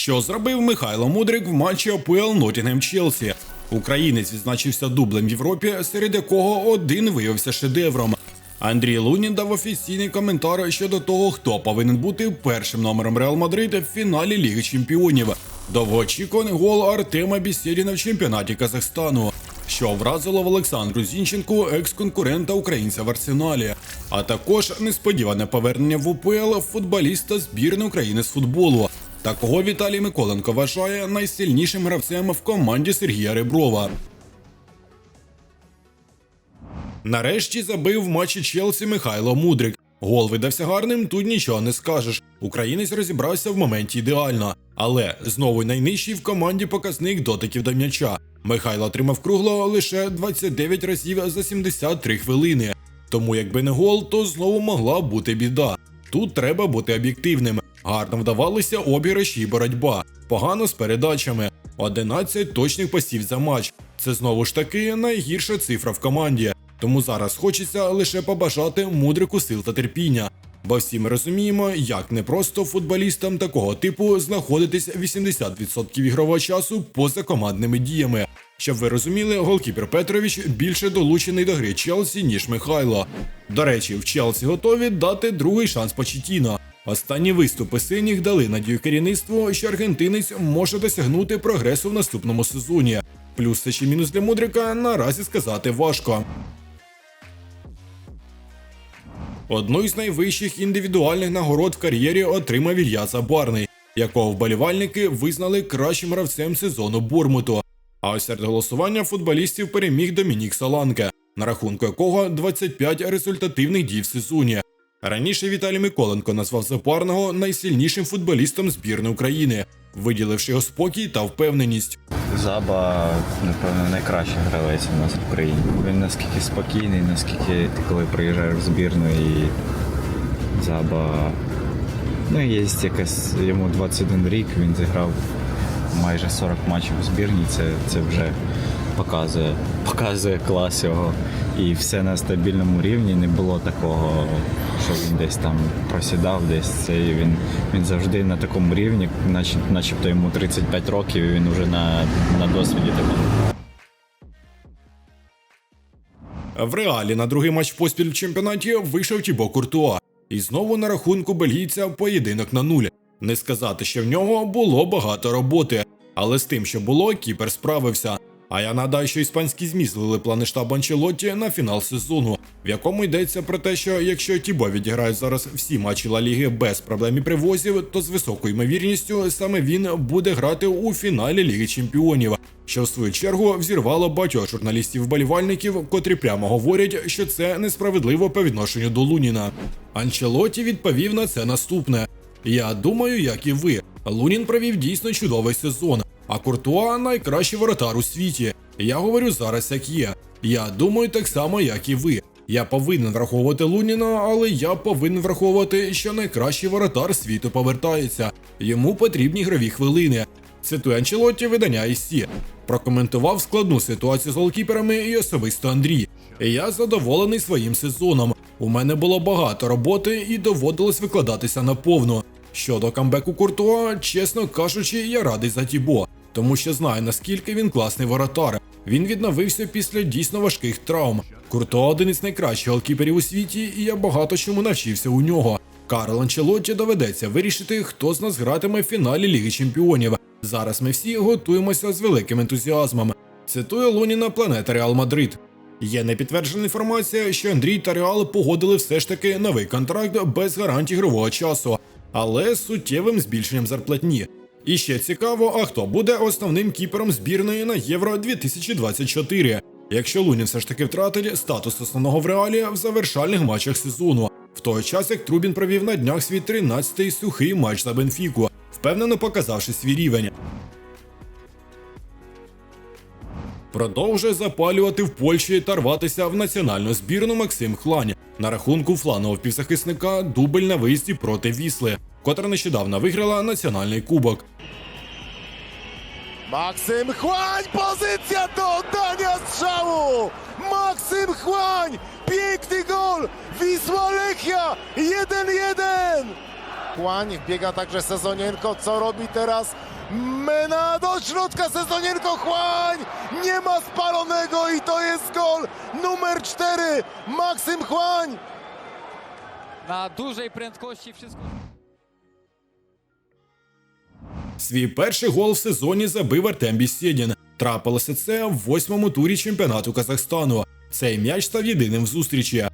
Що зробив Михайло Мудрик в матчі АПЛ Нотінгем Челсі? Українець відзначився дублем в Європі, серед якого один виявився шедевром. Андрій Лунін дав офіційний коментар щодо того, хто повинен бути першим номером Реал Мадрид в фіналі Ліги Чемпіонів. Довгоочікуваний гол Артема Бісєдіна в чемпіонаті Казахстану, що вразило в Олександру Зінченку, екс-конкурента українця в Арсеналі, а також несподіване повернення в УПЛ футболіста збірної України з футболу. Такого Віталій Миколенко вважає найсильнішим гравцем в команді Сергія Реброва. Нарешті забив в матчі Челсі Михайло Мудрик. Гол видався гарним, тут нічого не скажеш. Українець розібрався в моменті ідеально, але знову найнижчий в команді показник дотиків до м'яча. Михайло отримав кругло лише 29 разів за 73 хвилини. Тому, якби не гол, то знову могла бути біда. Тут треба бути об'єктивним. Гарно вдавалися обіграші і боротьба, погано з передачами. 11 точних пасів за матч. Це знову ж таки найгірша цифра в команді. Тому зараз хочеться лише побажати мудрику сил та терпіння. Бо всі ми розуміємо, як непросто футболістам такого типу знаходитись 80% ігрового часу поза командними діями. Щоб ви розуміли, голкіпер Петрович більше долучений до гри Челсі, ніж Михайло. До речі, в Челсі готові дати другий шанс Почетіно. Останні виступи синіх дали надію керівництву, що аргентинець може досягнути прогресу в наступному сезоні. Плюс чи мінус для мудрика наразі сказати важко. Одну із найвищих індивідуальних нагород в кар'єрі отримав Ілья Забарний, якого вболівальники визнали кращим гравцем сезону Бормуту. А ось серед голосування футболістів переміг Домінік Саланке, на рахунку якого 25 результативних дій в сезоні. Раніше Віталій Миколенко назвав Запарного найсильнішим футболістом збірної України, виділивши його спокій та впевненість. Заба, напевно, найкращий гравець у нас в Україні. Він наскільки спокійний, наскільки ти коли приїжджаєш в збірну і Заба. Ну, є якась йому 21 рік, він зіграв майже 40 матчів у збірні. Це, це вже показує, показує клас його. І все на стабільному рівні. Не було такого, що він десь там просідав, десь це він, він завжди на такому рівні, наче, начебто йому 35 років, і він вже на, на досвіді такому. В реалі на другий матч поспіль в чемпіонаті вийшов Тібо Куртуа. І знову на рахунку бельгійця поєдинок на нуль. Не сказати, що в нього було багато роботи, але з тим, що було, кіпер справився. А я нагадаю, що іспанські ЗМІ плани штабу Анчелотті на фінал сезону, в якому йдеться про те, що якщо Тібо відіграє зараз всі матчі Ла Ліги без проблем і привозів, то з високою ймовірністю саме він буде грати у фіналі Ліги Чемпіонів, що в свою чергу взірвало багатьох журналістів-вболівальників, котрі прямо говорять, що це несправедливо по відношенню до Луніна. Анчелоті відповів на це наступне: Я думаю, як і ви. Лунін провів дійсно чудовий сезон, а Куртуа найкращий воротар у світі. Я говорю зараз, як є. Я думаю так само, як і ви. Я повинен враховувати Луніна, але я повинен враховувати, що найкращий воротар світу повертається. Йому потрібні ігрові хвилини. Цитує Анчелотті видання IC. Прокоментував складну ситуацію з голкіперами і особисто Андрій. Я задоволений своїм сезоном. У мене було багато роботи і доводилось викладатися наповну. Щодо камбеку Куртуа, чесно кажучи, я радий за Тібо, тому що знаю наскільки він класний воротар. Він відновився після дійсно важких травм. Куртуа один із найкращих голкіперів у світі, і я багато чому навчився у нього. Карл Анчелотті доведеться вирішити, хто з нас гратиме в фіналі Ліги Чемпіонів. Зараз ми всі готуємося з великим ентузіазмом. Цитує Луніна планета Реал Мадрид. Є непідтверджена інформація, що Андрій та Реал погодили все ж таки новий контракт без гарантій ігрового часу, але з суттєвим збільшенням зарплатні. І ще цікаво, а хто буде основним кіпером збірної на Євро 2024, якщо Лунін все ж таки втратить статус основного в реалі в завершальних матчах сезону, в той час як Трубін провів на днях свій 13-й сухий матч за Бенфіку, впевнено показавши свій рівень. Продовжує запалювати в Польщі та рватися в національну збірну Максим Хлань. На рахунку фланового півзахисника дубль на виїзді проти Вісли, котра нещодавно виграла національний кубок. Maksym Chłań, pozycja do oddania strzału! Maksym Chłań, piękny gol! Wisła Lechia, 1-1! Chłań, wbiega także Sezonienko, co robi teraz? Mena do środka, Sezonienko, Chłań! Nie ma spalonego i to jest gol numer 4, Maksym Chłań! na dużej prędkości wszystko. Свій перший гол в сезоні забив Артем Бісєдін. Трапилося це в восьмому турі чемпіонату Казахстану. Цей м'яч став єдиним в зустрічі.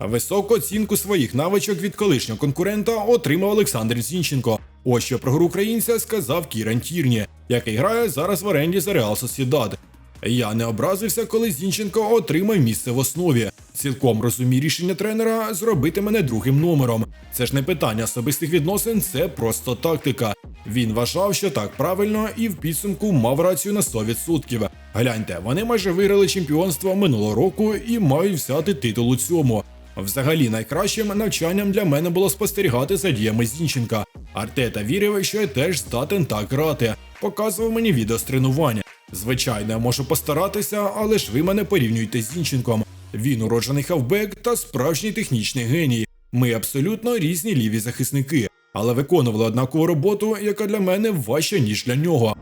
Високу оцінку своїх навичок від колишнього конкурента отримав Олександр Зінченко. Ось що про гру українця сказав Кіран Тірні, який грає зараз в оренді за Реал Сосідад. Я не образився, коли Зінченко отримав місце в основі. Цілком розумію рішення тренера зробити мене другим номером. Це ж не питання особистих відносин, це просто тактика. Він вважав, що так правильно, і в підсумку мав рацію на 100%. Гляньте, вони майже виграли чемпіонство минулого року і мають взяти титул у цьому. Взагалі, найкращим навчанням для мене було спостерігати за діями Зінченка. Артета вірив, що я теж здатен так грати. Показував мені відео з тренування. Звичайно, я можу постаратися, але ж ви мене порівнюєте з Зінченком. Він уроджений хавбек та справжній технічний геній. Ми абсолютно різні ліві захисники, але виконували однакову роботу, яка для мене важча, ніж для нього.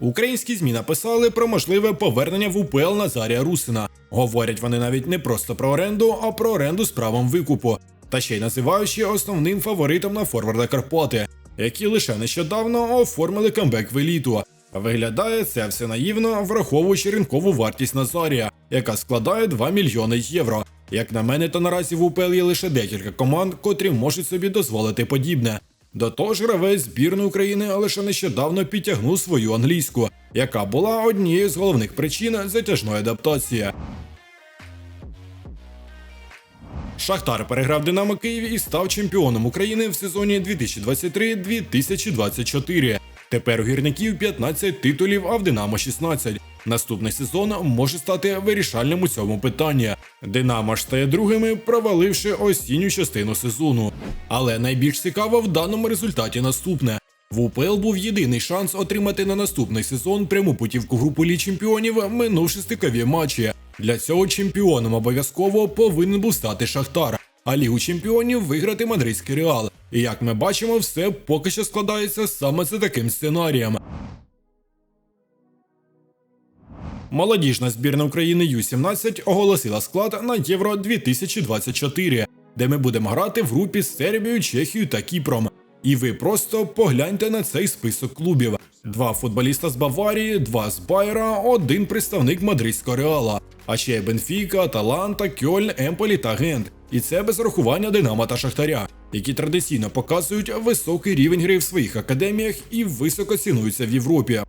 Українські ЗМІ написали про можливе повернення в УПЛ Назарія Русина. Говорять вони навіть не просто про оренду, а про оренду з правом викупу. Та ще й називаючи основним фаворитом на форварда Карпати, які лише нещодавно оформили камбек в еліту. Виглядає це все наївно, враховуючи ринкову вартість Назарія, яка складає 2 мільйони євро. Як на мене, то наразі в УПЛ є лише декілька команд, котрі можуть собі дозволити подібне. До того ж, гравець збірної України лише нещодавно підтягнув свою англійську, яка була однією з головних причин затяжної адаптації. Шахтар переграв Динамо Київ і став чемпіоном України в сезоні 2023-2024. Тепер у гірників 15 титулів, а в Динамо 16. Наступний сезон може стати вирішальним у цьому питанні. Динамо ж стає другими, проваливши осінню частину сезону. Але найбільш цікаво в даному результаті наступне. В УПЛ був єдиний шанс отримати на наступний сезон пряму путівку групу Ліг чемпіонів, минувши стикові матчі. Для цього чемпіоном обов'язково повинен був стати Шахтар, а Лігу чемпіонів виграти мадридський реал. І як ми бачимо, все поки що складається саме за таким сценарієм. Молодіжна збірна України Ю-17 оголосила склад на Євро 2024, де ми будемо грати в групі з Сербією, Чехією та Кіпром. І ви просто погляньте на цей список клубів: два футболіста з Баварії, два з Байера, один представник мадридського реала. А ще Бенфіка, Аталанта, Кьольн, Емполі та Гент. І це без рахування Динамо та Шахтаря, які традиційно показують високий рівень гри в своїх академіях і високо цінуються в Європі.